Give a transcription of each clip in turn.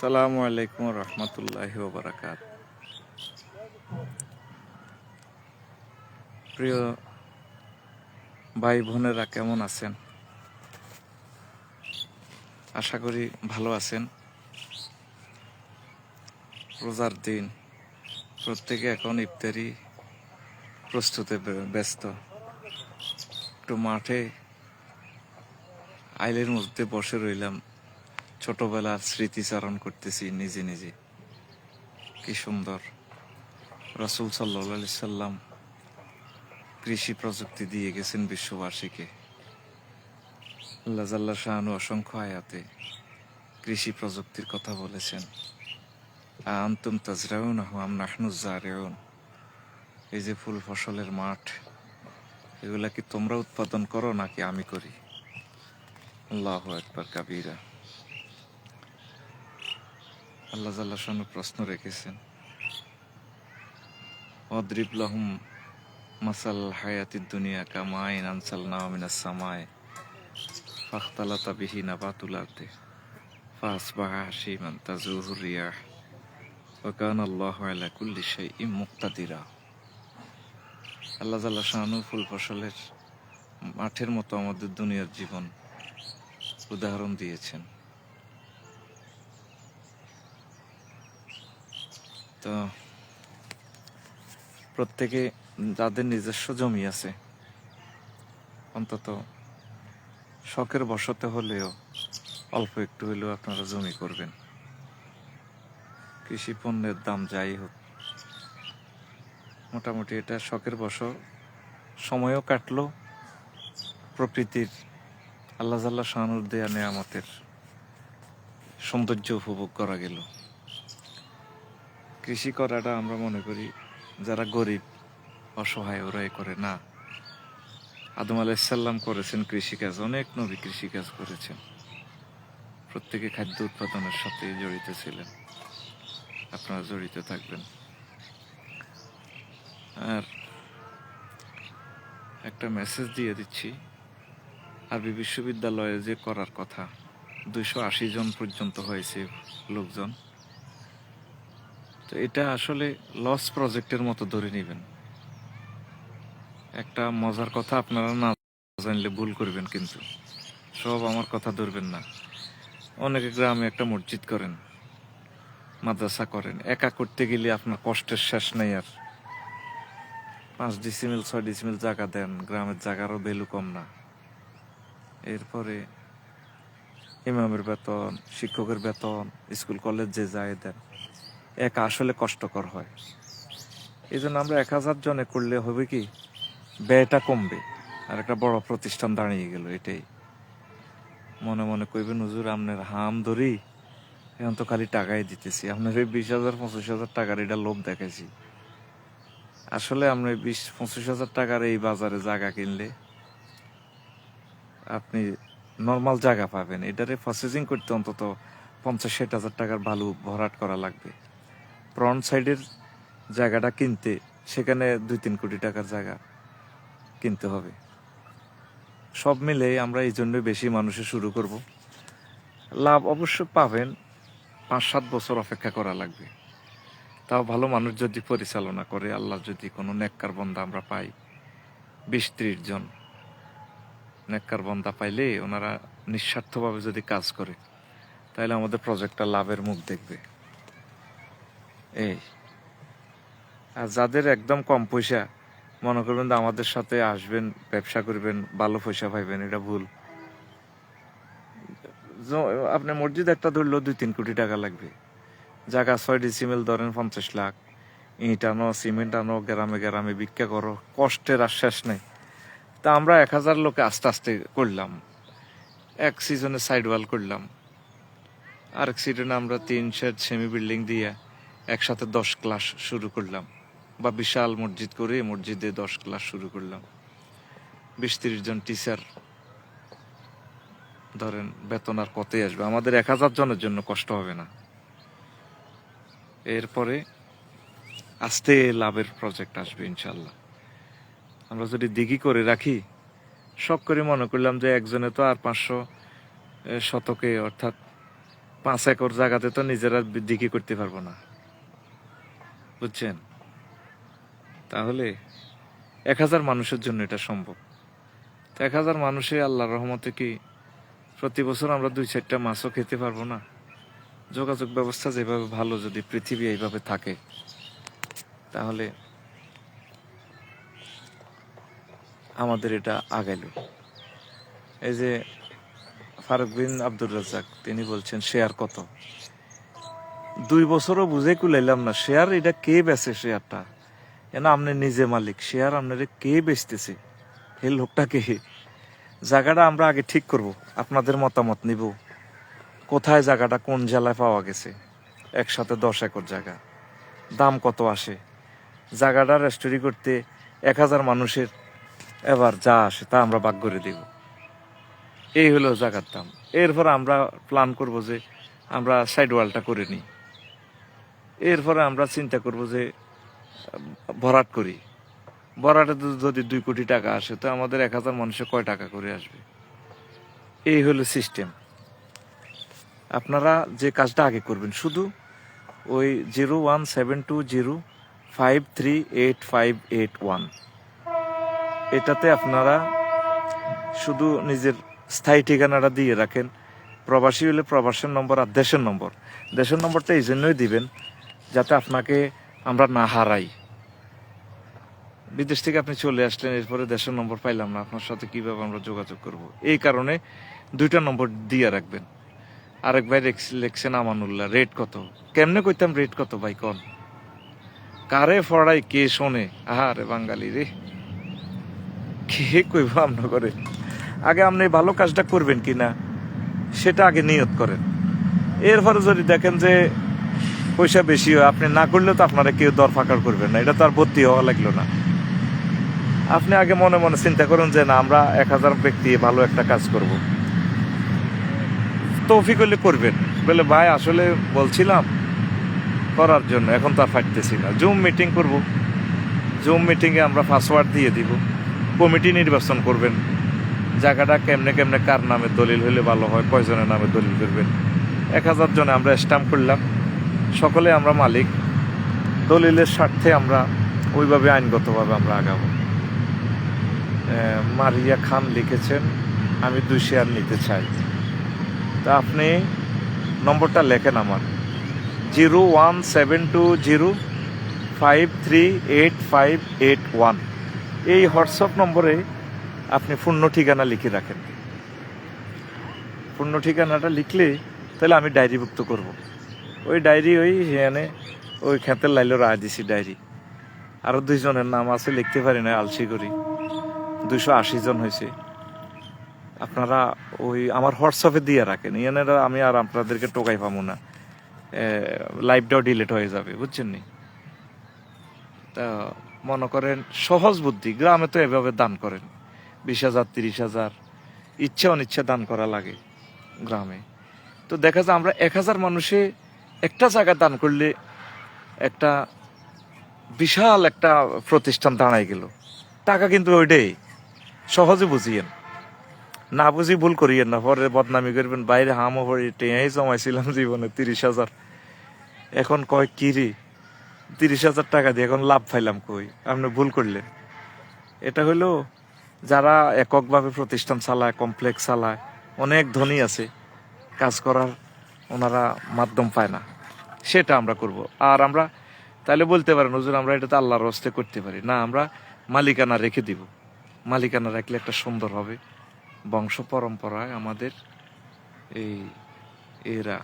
সালামু আলাইকুম রহমতুল্লাহ বারাকাত প্রিয় ভাই বোনেরা কেমন আছেন? আশা করি ভালো আছেন। রোজার দিন, প্রত্যেকে এখন ইফতারি প্রস্তুতে ব্যস্ত। একটু মাঠে আইলের মধ্যে বসে রইলাম। ছোটবেলার স্মৃতিচারণ করতেছি নিজে নিজে। কি সুন্দর। রসুল সাল্লি সাল্লাম কৃষি প্রযুক্তি দিয়ে গেছেন বিশ্ববাসীকে। আল্লাহ শাহানু অসংখ্য আয়াতে কৃষি প্রযুক্তির কথা বলেছেন। আন্তুম তাজরাউন আহম নাহনুজারেউন এই যে ফুল ফসলের মাঠ, এগুলা কি তোমরা উৎপাদন করো নাকি আমি করি? আল্লাহ একবার কাবিরা। আল্লাহ জাল্লা শাহানু প্রশ্ন রেখেছেন। অদ্রিব লাহুম মাসাল হায়াতি দুনিয়া কামাইন আনসাল নামিনা সামায়, ফাখতালাতা বিহি নাবাতুল আরদে, ফাসবাহা হাসিমান তাজুহুর রিয়াহ ওয়াকান আল্লাহ আলা কুল্লি শাইইম মুক্তাদিরা। আল্লাহ জাল্লা শাহানু ফুল ফসলের মাঠের মতো আমাদের দুনিয়ার জীবন উদাহরণ দিয়েছেন। তো প্রত্যেকে যাদের নিজস্ব জমি আছে, অন্তত শখের বসতে হলেও অল্প একটু হলেও আপনারা জমি করবেন। কৃষি পণ্যের দাম যাই হোক, মোটামুটি এটা শখের বস সময়ও কাটলো, প্রকৃতির আল্লাহ জাল্লাহ শাহানুর দেয়া নেয়ামতের সৌন্দর্য উপভোগ করা গেল। কৃষি করাটা আমরা মনে করি যারা গরিব, অসহায় ওরাই করে না। আদম আলাইসাল্লাম করেছেন কৃষিকাজ, অনেক নবী কৃষিকাজ করেছেন। প্রত্যেকে খাদ্য উৎপাদনের সাথে জড়িত ছিলেন। আপনারা জড়িত থাকবেন। আর একটা মেসেজ দিয়ে দিচ্ছি। আরবি বিশ্ববিদ্যালয়ে যে করার কথা, দুইশো আশি জন পর্যন্ত হয়েছে লোকজন। তো এটা আসলে লস প্রজেক্টের মতো ধরে নেবেন। একটা মজার কথা আপনারা না জানলে ভুল করবেন কিন্তু। সব আমার কথা ধরবেন না। অনেকে গ্রামে একটা মসজিদ করেন, মাদ্রাসা করেন। একা করতে গেলে আপনার কষ্টের শেষ নেই আর। পাঁচ ডিসিমিল ছয় ডিসিমিল জায়গা দেন, গ্রামের জায়গারও ভ্যালু কম না। এরপরে ইমামের বেতন, শিক্ষকের বেতন, স্কুল, কলেজ যে যায় দেন। একা আসলে কষ্টকর হয়। এই জন্য আমরা এক হাজার জনে করলে হবে কি, ব্যয়টা কমবে। আর একটা বড় প্রতিষ্ঠান দাঁড়িয়ে গেল এটাই। মনে মনে কইবেন, হুজুর, আপনার হাম ধরি, এখন তো খালি টাকাই দিতেছি। আপনার এই বিশ হাজার, পঁচিশ হাজার টাকার এটা লোভ দেখেছি আসলে আপনি বিশ, পঁচিশ হাজার টাকার এই বাজারে জায়গা কিনলে আপনি নর্মাল জায়গা পাবেন। এটারে প্রসেসিং করতে অন্তত পঞ্চাশ, ষাট হাজার টাকার বালু ভরাট করা লাগবে। ফ্রন্ট সাইডের জায়গাটা কিনতে সেখানে দুই তিন কোটি টাকার জায়গা কিনতে হবে। সব মিলে আমরা এই জন্য বেশি মানুষে শুরু করব। লাভ অবশ্য পাবেন, পাঁচ সাত বছর অপেক্ষা করা লাগবে। তাও ভালো মানুষ যদি পরিচালনা করে, আল্লাহ যদি কোনো নেককার বন্ধা আমরা পাই, বিশ ত্রিশ জন নেককার বন্ধা পাইলে ওনারা নিঃস্বার্থভাবে যদি কাজ করে, তাহলে আমাদের প্রজেক্টটা লাভের মুখ দেখবে। এই। আর যাদের একদম কম পয়সা, মনে করবেন আমাদের সাথে আসবেন, ব্যবসা করবেন, ভালো পয়সা পাইবেন, এটা ভুল। আপনি মসজিদ একটা ধরলেও দুই তিন কোটি টাকা লাগবে। জায়গা ছয় ডিসিমেল ধরেন পঞ্চাশ লাখ। ইট আনো, সিমেন্ট আনো, গ্রামে গ্রামে ভিক্ষা করো, কষ্টের আর শেষ নেই। তা আমরা এক হাজার লোকে আস্তে আস্তে করলাম। এক সিজনে সাইড ওয়াল করলাম। আরেক সিজনে আমরা তিন শেড সেমি বিল্ডিং দিয়ে একসাথে দশ ক্লাস শুরু করলাম বা বিশাল মসজিদ করে মসজিদে দশ ক্লাস শুরু করলাম। বিশ তিরিশ জন টিচার ধরেন বেতন আর কতই আসবে? আমাদের এক হাজার জনের জন্য কষ্ট হবে না। এরপরে আস্তে লাভের প্রজেক্ট আসবে ইনশাল্লাহ আমরা যদি দিঘি করে রাখি, শখ করে মনে করলাম যে একজনে তো আর পাঁচশো শতকে অর্থাৎ পাঁচ একর জায়গাতে তো নিজেরা দিঘি করতে পারব না। বুঝছেন? তাহলে এক হাজার মানুষের জন্য এটা সম্ভব। তো এক হাজার মানুষে আল্লাহর রহমতে কি প্রতি বছর আমরা দুই চারটা মাছও খেতে পারব না? যোগাযোগ ব্যবস্থা যেভাবে ভালো, যদি পৃথিবী এইভাবে থাকে, তাহলে আমাদের এটা আগাইল। এই যে ফারুক বিন আব্দুর রাজ্জাক, তিনি বলছেন, শেয়ার কত? দুই বছরও বুঝে কুলাইলাম না শেয়ার এটা কে বেচে শেয়ারটা এ না আপনি নিজে মালিক? শেয়ার আপনার কে বেচতেছে? এই লোকটা কে জায়গাটা আমরা আগে ঠিক করব, আপনাদের মতামত নিব। কোথায় জায়গাটা কোন জেলায় পাওয়া গেছে? একসাথে দশ একর জায়গা। দাম কত আসে? জায়গাটা রেস্টোরি করতে এক হাজার মানুষের এবার যা আসে তা আমরা ভাগ করে দেব। এই হলো জায়গার দাম। এরপর আমরা প্ল্যান করব যে আমরা সাইড ওয়ালটা করে নিই। এরপরে আমরা চিন্তা করব যে, ভরাট করি। ভরাটে যদি দুই কোটি টাকা আসে, তো আমাদের এক হাজার মানুষে কয় টাকা করে আসবে? এই হলো সিস্টেম। আপনারা যে কাজটা আগে করবেন, শুধু ওই zero one seven two zero five three eight five eight one. এটাতে আপনারা শুধু নিজের স্থায়ী ঠিকানাটা দিয়ে রাখেন। প্রবাসী হলে প্রবাসের নম্বর আর দেশের নম্বর। দেশের নম্বরটা এই জন্যই দিবেন যাতে আপনাকে আমরা না হারাই। বিদেশ থেকে আপনি চলে আসলেন, এরপরে দেশের নম্বর পাইলাম না, আপনার সাথে কীভাবে আমরা যোগাযোগ করব? এই কারণে দুইটা নম্বর দিয়ে রাখবেন। আরেক ভাই লেখ- লেখছেন আমানুল্লাহ, রেট কত? কেমনে কইতাম রেট কত ভাই কন? কারে ফড়াই কে শোনে? আহারে বাঙালি রে। কে কইব আমরা করে? আগে আপনি ভালো কাজটা করবেন কি না সেটা আগে নিয়ত করেন। এরপরে যদি দেখেন যে পয়সা বেশি হয়, আপনি না করলেও তো আপনারা কেউ দর ফাঁকার করবেন না। এটা তো আর ভর্তি হওয়া লাগল না। আপনি আগে মনে মনে চিন্তা করুন যে না, আমরা এক হাজার ব্যক্তি ভালো একটা কাজ করব। তৌফিক হলে করবেন। বলে, ভাই, আসলে বলছিলাম করার জন্য, এখন তো আর ফাটতেছি না। জুম মিটিং করব। জুম মিটিংয়ে আমরা পাসওয়ার্ড দিয়ে দিব। কমিটি নির্বাচন করবেন। জায়গাটা কেমনে কেমনে কার নামে দলিল হলে ভালো হয়, কয়জনের নামে দলিল করবেন। এক হাজার জনে আমরা স্ট্যাম্প করলাম। সকলে আমরা মালিক। দলিলের স্বার্থে আমরা ওইভাবে আইনগতভাবে আমরা আগাবো। মারিয়া খান লিখেছেন, আমি দুই শেয়ার নিতে চাই। তা আপনি নম্বরটা লেখেন আমার। Zero one seven two zero five three eight five eight one. এই হোয়াটসঅ্যাপ নম্বরে আপনি পূর্ণ ঠিকানা লিখে রাখেন। পূর্ণ ঠিকানাটা লিখলে তাহলে আমি ডায়েরিভুক্ত করব। ওই ডায়েরি, ওই এখানে ওই খেতের লাইলো রায় দিছি ডায়েরি। আরও দুইজনের নাম আছে, লিখতে পারি না, আলসি করি। দুইশো আশি জন হয়েছে। আপনারা ওই আমার হোয়াটসঅ্যাপে দিয়ে রাখেন। ইয়ানেরা আমি আর আপনাদেরকে টোকাই পাবো না। লাইভটাও ডিলেট হয়ে যাবে, বুঝছেন নি? তা মনে করেন, সহজ বুদ্ধি, গ্রামে তো এভাবে দান করেন। বিশ হাজার, তিরিশ হাজার, ইচ্ছা অনিচ্ছা দান করা লাগে গ্রামে। তো দেখা যায় আমরা এক হাজার মানুষে একটা জায়গা দান করলে একটা বিশাল একটা প্রতিষ্ঠান দাঁড়ায় গেল। টাকা কিন্তু ওইটাই। সহজে বুঝিয়েন। না বুঝি ভুল করিয়েন না, পরে বদনামি করবেন। বাইরে হামও পড়ে, টেঁয়াই জমাইছিলাম জীবনে তিরিশ হাজার। এখন কয় কিরি তিরিশ হাজার টাকা দিয়ে এখন লাভ পাইলাম কই? আপনি ভুল করলেন। এটা হলো যারা এককভাবে প্রতিষ্ঠান চালায়, কমপ্লেক্স চালায়, অনেক ধনী আছে। কাজ করার ওনারা মাধ্যম পায় না। সেটা আমরা করব। আর আমরা তাহলে বলতে পারেন, হুজুর, আমরা এটা তো আল্লাহর হস্তে করতে পারি। না, আমরা মালিকানা রেখে দিব। মালিকানা রাখলে একটা সুন্দর হবে। বংশ পরম্পরায় আমাদের এই এরা,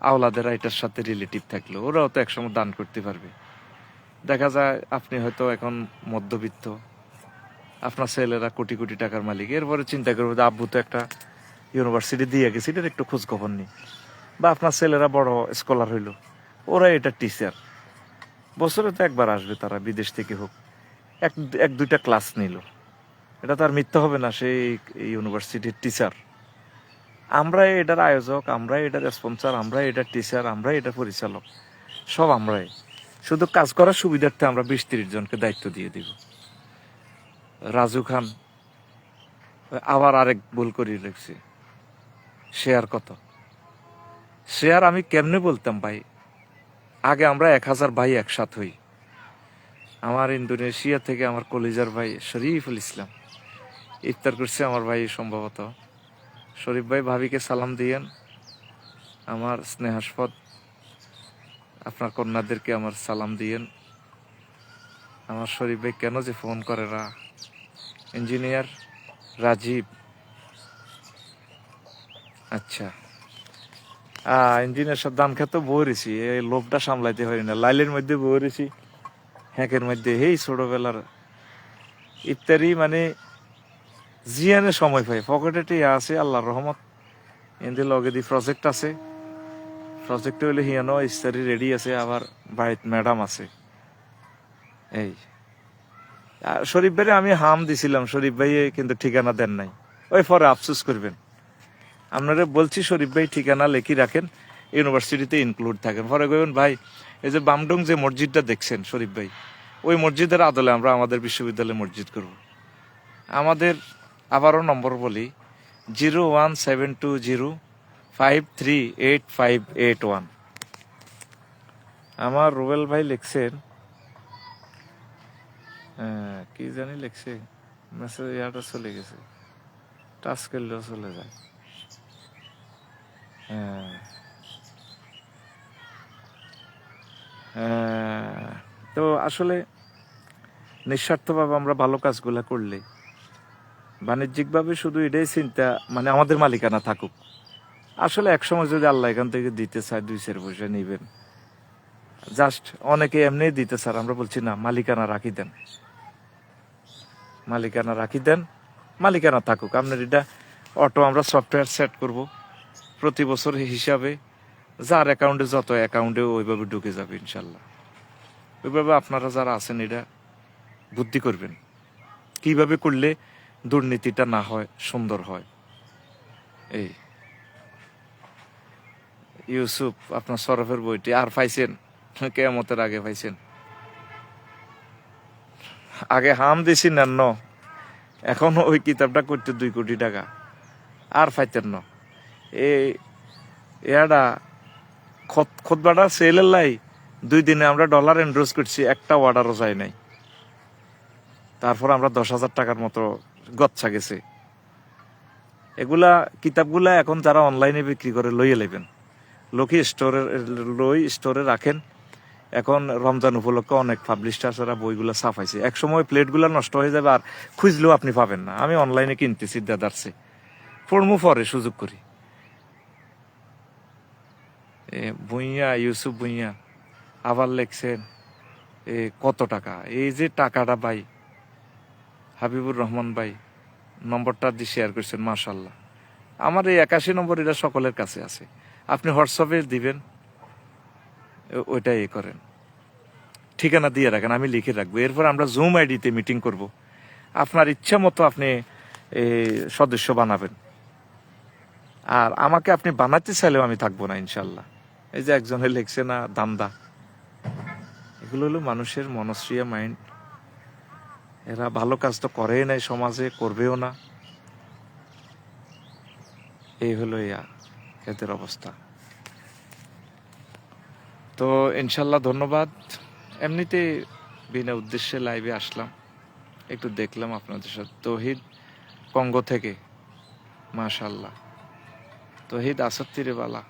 আওলাদেরা এটার সাথে রিলেটিভ থাকল, ওরাও তো একসময় দান করতে পারবে। দেখা যায় আপনি হয়তো এখন মধ্যবিত্ত, আপনার ছেলেরা কোটি কোটি টাকার মালিক। এরপরে চিন্তা করব যে আব্বু তো একটা ইউনিভার্সিটি দিয়ে গেছে, এটার একটু খোঁজ খবর নেই। বা আপনার ছেলেরা বড় স্কলার হইল, ওরা এটা টিচার বছরে তো একবার আসবে তারা, বিদেশ থেকে হোক। এক এক, দুইটা ক্লাস নিল। এটা তো আর মিথ্যা হবে না সেই ইউনিভার্সিটির টিচার আমরা এটার আয়োজক, আমরা এটার স্পন্সার আমরা এটার টিচার আমরা এটার পরিচালক। সব আমরাই। শুধু কাজ করার সুবিধার্থে আমরা বিশ তিরিশ জনকে দায়িত্ব দিয়ে দিব। রাজু খান, আবার আরেক ভুল করিয়ে রেখেছে। শেয়ার কত? সে আর আমি কেমনে বলতাম ভাই? আগে আমরা এক হাজার ভাই একসাথ হই। আমার ইন্দোনেশিয়া থেকে আমার কলিজার ভাই শরীফুল ইসলাম। ইফতার করছে আমার ভাই সম্ভবত। শরীফ ভাই ভাবিকে সালাম দিয়েন। আমার স্নেহাস্পদ আপনার কন্যাদেরকে আমার সালাম দিয়েন। আমার শরীফ ভাই কেন যে ফোন করে না? ইঞ্জিনিয়ার রাজীব। আচ্ছা। আহ ইঞ্জিনিয়ার সব দান খেতে বইরেছি এই লোভটা সামলাইতে হয় না। লাইলের মধ্যে বইরেছি হ্যাঁকের মধ্যে। এই ছোটবেলার ইফতারি মানে জিয়ানে সময় পাই। পকেটে আছে, আল্লাহর রহমত। এদের লগে দি প্রজেক্ট আছে। প্রজেক্ট হইলে হিয়ানো ইফতারি রেডি আছে, আবার বাড়িতে ম্যাডাম আছে। এই। শরীফ ভাইরে আমি হাম দিছিলাম। শরীফ ভাই কিন্তু ঠিকানা দেন নাই। ওই পরে আফসোস করবেন। আপনারা বলছি, শরীফ ভাই, ঠিকানা লেখি রাখেন, ইউনিভার্সিটিতে ইনক্লুড থাকেন। পরে কইবেন, ভাই, এই যে বামডং যে মসজিদটা দেখছেন, শরীফ ভাই, ওই মসজিদের আদলে আমরা আমাদের বিশ্ববিদ্যালয়ে মসজিদ করব। আমাদের আবারও নম্বর বলি, zero one seven two zero five three eight five eight one. আমার রুবেল ভাই লিখছেন কি জানি লিখছে, মেসেজ ইয়াটা চলে গেছে, টাচ করলেও চলে যায়। তো আসলে নিঃস্বার্থভাবে আমরা ভালো কাজগুলো করলে, বাণিজ্যিকভাবে শুধু এটাই চিন্তা মানে আমাদের মালিকানা থাকুক। আসলে একসময় যদি আল্লাহ এখান থেকে দিতে চায়, দুই চার পয়সা নিবেন। জাস্ট অনেকে এমনি দিতে স্যার আমরা বলছি, না, মালিকানা রাখি দেন। মালিকানা রাখি দেন, মালিকানা থাকুক। আপনার এটা অটো আমরা সফটওয়্যার সেট করব। প্রতি বছর হিসাবে যার অ্যাকাউন্টে যত অ্যাকাউন্টে ওইভাবে ঢুকে যাবে ইনশাল্লাহ ওইভাবে আপনারা যারা আছেন এটা বুদ্ধি করবেন। কীভাবে করলে দুর্নীতিটা না হয়, সুন্দর হয়? এই ইউসুফ, আপনার সরফের বইটি আর পাইছেন? কেয়ামতের আগে পাইছেন। আগে হাম দিছি নেন ন। এখন ওই কিতাবটা করতে দুই কোটি টাকা। আর পাইতেন ন। এই এয়াডা খোদবাটা সেলের লাই দুই দিনে আমরা ডলার এন্ড্রোজ করছি, একটা অর্ডারও যায় নাই। তারপর আমরা দশ হাজার টাকার মতো গচ্ছা গেছে। এগুলা কিতাবগুলা এখন যারা অনলাইনে বিক্রি করে লইয়ে নেবেন লোকে স্টোরে লই স্টোরে রাখেন। এখন রমজান উপলক্ষে অনেক পাবলিশার্সরা বইগুলো ছাপাইছে। এক সময় প্লেটগুলো নষ্ট হয়ে যাবে আর খুঁজলেও আপনি পাবেন না। আমি অনলাইনে কিনতেছি দাদারসে পড়মু পরে সুযোগ করি। এ ভুইয়া ইউসুফ ভুইয়া আবার লেখছেন, এ, কত টাকা? এই যে টাকাটা ভাই, হাবিবুর রহমান ভাই নম্বরটা দিয়ে শেয়ার করছেন মাশাল্লাহ আমার এই একাশি নম্বর এটা সকলের কাছে আছে। আপনি হোয়াটসঅ্যাপে দিবেন ওইটা এ করেন। ঠিকানা দিয়ে রাখেন, আমি লিখে রাখব। এরপর আমরা জুম আইডিতে মিটিং করব। আপনার ইচ্ছা মতো আপনি সদস্য বানাবেন। আর আমাকে আপনি বানাতে চাইলেও আমি থাকব না ইনশাল্লাহ এই যে একজনে লিখছে না দান্দা এগুলো হলো মানুষের মনস্রিয়া মাইন্ড। এরা ভালো কাজ তো করেই নাই সমাজে, করবেও না। এই হলো ইয়া এদের অবস্থা। তো ইনশাল্লাহ ধন্যবাদ। এমনিতে বিনা উদ্দেশ্যে লাইভে আসলাম। একটু দেখলাম আপনাদের সাথে। তহিদ কঙ্গো থেকে। মাশাল্লাহ। তহিদ আসত্তিরে বালা।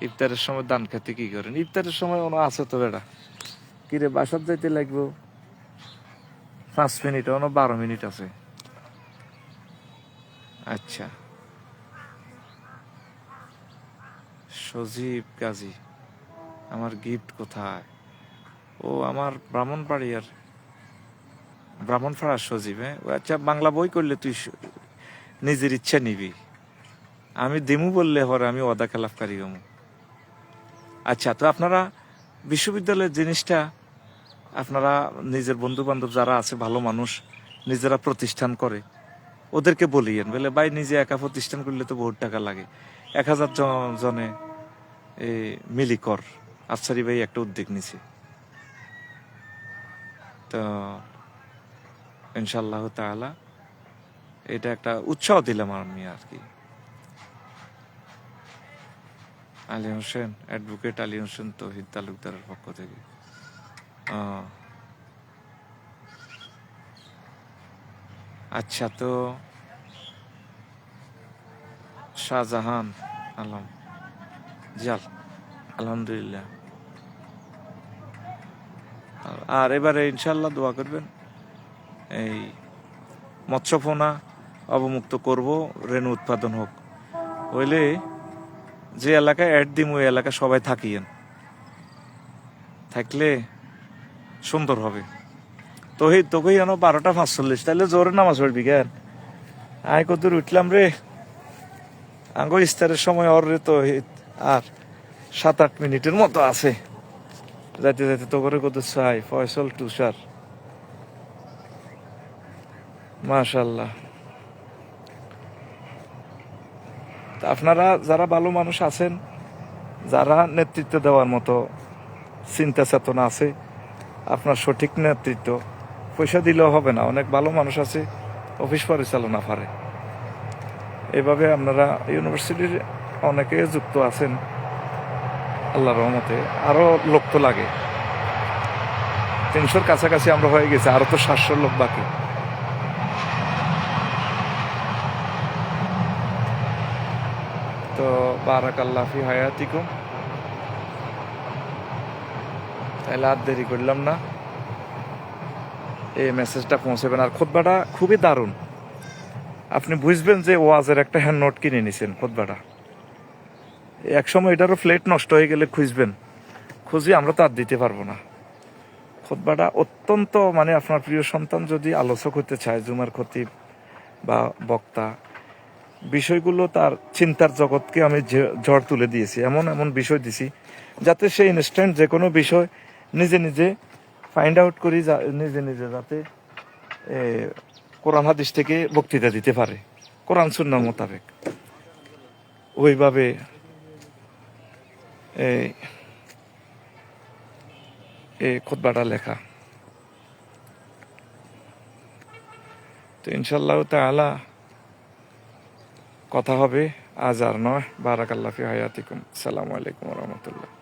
ইফতারের সময় দান খেতে কি করেন? ইফতারের সময় ono আছে তো বেটা কিরে বাসার যাইতে লাগবো? পাঁচ মিনিট ono বারো মিনিট আছে। আচ্ছা। সজীব গাজী আমার গিফট কোথায়? ও আমার ব্রাহ্মণবাড়িয়ার ব্রাহ্মণপাড়ার সজীব হ্যাঁ? আচ্ছা বাংলা বই করলে তুই নিজের ইচ্ছা নিবি। আমি দিমু বললে পরে আমি অদা খেলাফকারী হমু। আচ্ছা তো আপনারা বিশ্ববিদ্যালয়ের জিনিসটা, আপনারা নিজের বন্ধু বান্ধব যারা আছে, ভালো মানুষ, নিজেরা প্রতিষ্ঠান করে, ওদেরকে বলিয়েন, বলে, ভাই, নিজে একা প্রতিষ্ঠান করলে তো বহুত টাকা লাগে। এক হাজার জনে মিলি কর। আফসারি ভাই একটা উদ্যোগ নিছে। তো ইনশাল্লাহ তাআলা এটা একটা উৎসাহ দিলাম আমি আর কি। আলী হোসেন অ্যাডভোকেট আলী হোসেন তহিদ তালুকদারের পক্ষ থেকে। আচ্ছা তো শাহজাহান আলম জি আল- আলহামদুলিল্লাহ আর এবারে ইনশাল্লাহ দোয়া করবেন, এই মৎস্যপোনা অবমুক্ত করব, রেণু উৎপাদন হোক হইলে যে এলাকায় অ্যাড দিম, ওই এলাকা সবাই থাকিয়েন। থাকলে সুন্দর হবে। তোহি তোকে জানো বারোটা পাঁচচল্লিশ তাহলে জোরে নামাজ পড়বি কেন? আয় কত উঠলাম রে। আঙ্গ ইস্তারের সময় অর রে তো আর সাত আট মিনিটের মতো আছে। যাইতে যাইতে তো করে কত চাই, ফয়সল তুষার মাশাল্লাহ তা আপনারা যারা ভালো মানুষ আছেন, যারা নেতৃত্ব দেওয়ার মতো চিন্তা চেতনা আছে, আপনার সঠিক নেতৃত্ব পয়সা দিলেও হবে না। অনেক ভালো মানুষ আছে, অফিস পরিচালনা পারে এভাবে আপনারা ইউনিভার্সিটির অনেকে যুক্ত আছেন আল্লাহ রহমতে আরও লোক তো লাগে। তিনশোর কাছাকাছি আমরা হয়ে গেছি আরও তো সাতশো লোক বাকি। তো বারাক আল্লাহ ফি হায়াতিকুম। তাহলে আর দেরি করলাম না। এই মেসেজটা পৌঁছাবেন। আর খোদবাটা খুবই দারুণ। আপনি বুঝবেন যে ওয়াজের একটা হ্যান্ড নোট কিনে নিছেন খোদবাটা এক সময় এটারও ফ্লেট নষ্ট হয়ে গেলে খুঁজবেন। খুঁজি আমরা তো আর দিতে পারব না। খোদবাটা অত্যন্ত মানে আপনার প্রিয় সন্তান যদি আলোচক হতে চায়, জুমার খতিব বা বক্তা বিষয়গুলো তার চিন্তার জগৎকে আমি ঝড় তুলে দিয়েছি। এমন এমন বিষয় দিছি যাতে সে ইনস্ট্যান্ট যে কোনো বিষয় নিজে নিজে ফাইন্ড আউট করি নিজে নিজে যাতে কোরআন হাদিস থেকে বক্তৃতা দিতে পারে। কোরআন সুন্নাহ মোতাবেক। ওইভাবে এই খোদবাটা লেখা। তো ইনশাল্লাহ তাআলা কথা হবে আজ আর নয়। বারাকাল্লাফি হায়াতিকুম। সালামু আলাইকুম রহমতুল্লাহ।